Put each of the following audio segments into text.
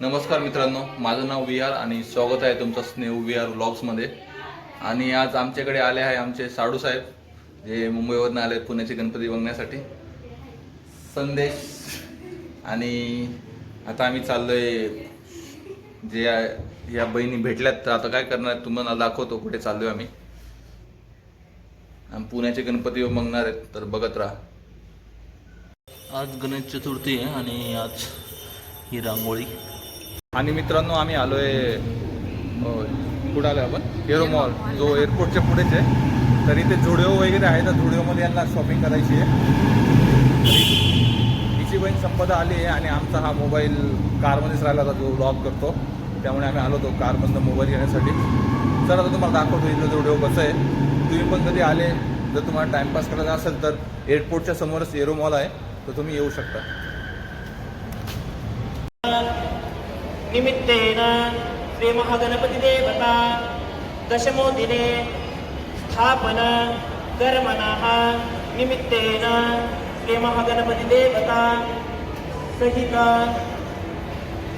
नमस्कार मित्रांनो माझं नाव विहार आणि स्वागत आहे तुमचं स्नेह विहार व्लॉग्समध्ये. आणि आज आमच्याकडे आले आहे आमचे साडू साहेब जे मुंबईवरून आले पुण्याचे गणपती बघण्यासाठी. संदेश. आणि आता आम्ही चाललोय जे आहे- या बहिणी भेटल्यात तर आता काय करणार तुम्हाला दाखवतो कुठे चाललोय आम्ही. आम्ही पुण्याचे गणपती बघणार आहेत तर बघत राहा. आज गणेश चतुर्थी आहे आणि आज ही रांगोळी. आणि मित्रांनो आम्ही आलोय कुठं आलोय आपण एरो मॉल जो एअरपोर्टच्या पुढेच आहे. तर इथे झुडिओ वगैरे आहे तर झुडिओमध्ये यांना शॉपिंग करायची आहे. हिची बहीण संपदा आली आहे आणि आमचा हा मोबाईल कारमध्येच राहिला होता जो लॉक करतो. त्यामुळे आम्ही आलो होतो कारमधनं मोबाईल घेण्यासाठी. सर आता तुम्हाला दाखवतो इथलं झुडिओ कसं आहे. तुम्ही पण कधी आले जर तुम्हाला टाईमपास करायचा असेल तर एअरपोर्टच्या समोरच एरो मॉल आहे. तर तुम्ही येऊ शकता. निमित्तेन श्रीमहागणपतिदेवता दशमोदिने स्थापन कर्मणः निमित्तेन श्रीमहागणपतिदेवता सहित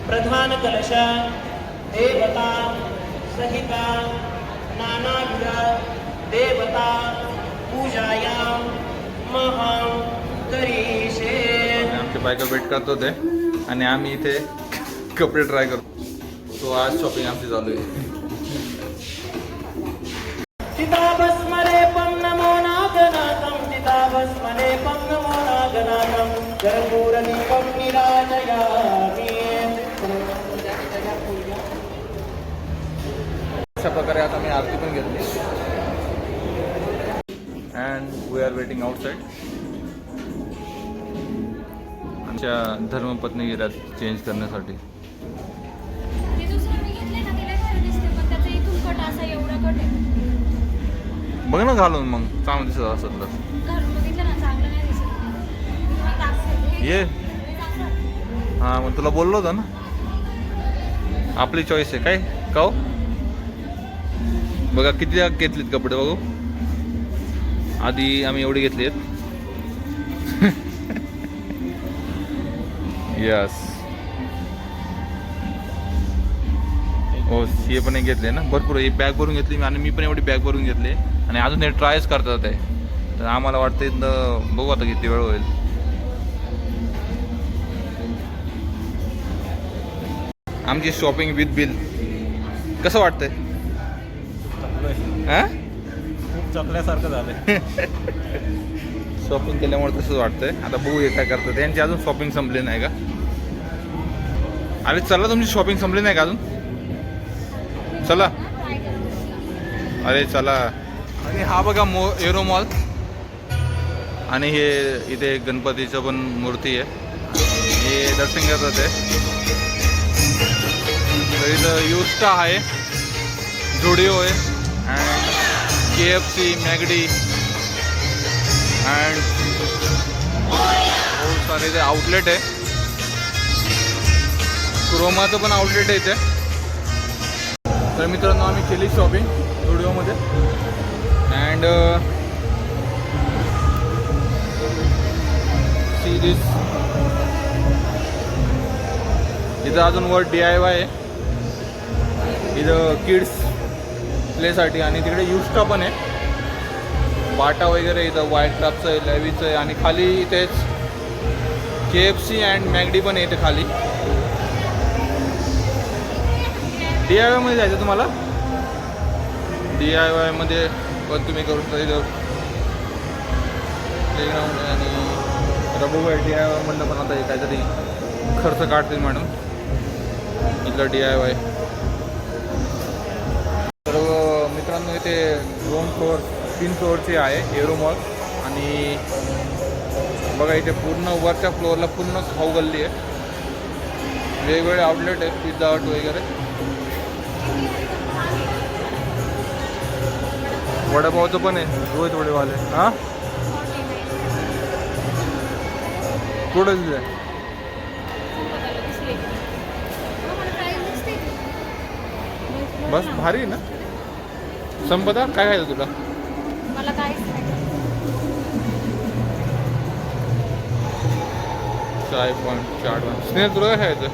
प्रधानकलश देवता सहित नानाविध देवता पूजायां महं करिष्ये आमचे बायका भेट करत होते. आणि आम्ही इथे कपडे ट्राय करतो तो आज शॉपिंग आमची चालू आहे. अशा प्रकारे आता मी आरती पण घेतली. And we are waiting outside आमच्या धर्मपत्नी गेल्यात चेंज करण्यासाठी. बघ ना घालून मग चांगलं दिसत असेल तर. हे ये. हे मग तुला बोललो होतं ना? आपली चॉईस आहे काय? का हो? बघा किती घेतलीत कपडे बघू. आधी आम्ही एवढी घेतली आहेत यस हो हे पण एक घेतले ना. भरपूर ही बॅग भरून घेतली मी आणि मी पण एवढी बॅग भरून घेतली. आणि अजून हे ट्रायच करतात आहे तर आम्हाला वाटतं इथं बघू आता किती वेळ होईल. आमची शॉपिंग विथ बिल कसं वाटतंय? हा? खूप चकल्यासारखं झालंय. शॉपिंग केल्यामुळे तसंच वाटतंय. आता बघूया काय करतात. यांची अजून शॉपिंग संपली नाही का? अरे चला तुमची शॉपिंग संपली नाही का अजून? चला. अरे चला. आणि हा बघा मो एरो मॉल. आणि हे इथे गणपतीचं पण मूर्ती आहे. हे दर्शन आहे तर इथं युस्टा आहे झुडिओ आहे and K F C McD and सारे इथे आउटलेट आहे. क्रोमाचं पण आउटलेट आहे इथे. तर मित्रांनो आम्ही केली शॉपिंग स्टुडिओमध्ये अँड सी दिस इथं अजून वर डी आय वाय आहे. इथं किड्स प्लेसाठी आणि तिकडे युस्टा पण आहे. बाटा वगैरे इथं वाईट क्राफ्टचं आहे लेवीचं आहे आणि खाली इथेच K F C and McD पण आहे इथे खाली. डी आय वायमध्ये जायचं तुम्हाला? डी आय वायमध्ये पण तुम्ही करू शकता इथं. प्लेग्राऊंड आणि रबू डी आय वाय म्हणलं पण आता हे काहीतरी खर्च काढतील मॅडम इथलं डी आय वाय तर मित्रांनो इथे दोन फ्लोअर तीन फ्लोअरचे आहे एरो मॉल आणि बघा इथे पूर्ण वरच्या फ्लोअरला पूर्ण खाऊ गल्ली आहे. वेगवेगळे आउटलेट आहे पिझ्झा हट वगैरे. वडापावचं पण आहे. रोहित वडेवाले हां? कुठं दिलं. हो, की. बस भारी आहे ना? संपदा काय खायचं तुला? मला नाही. चाय पॉईंट चाट स्नेह तुला काय खायचं?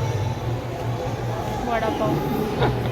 वडापाव.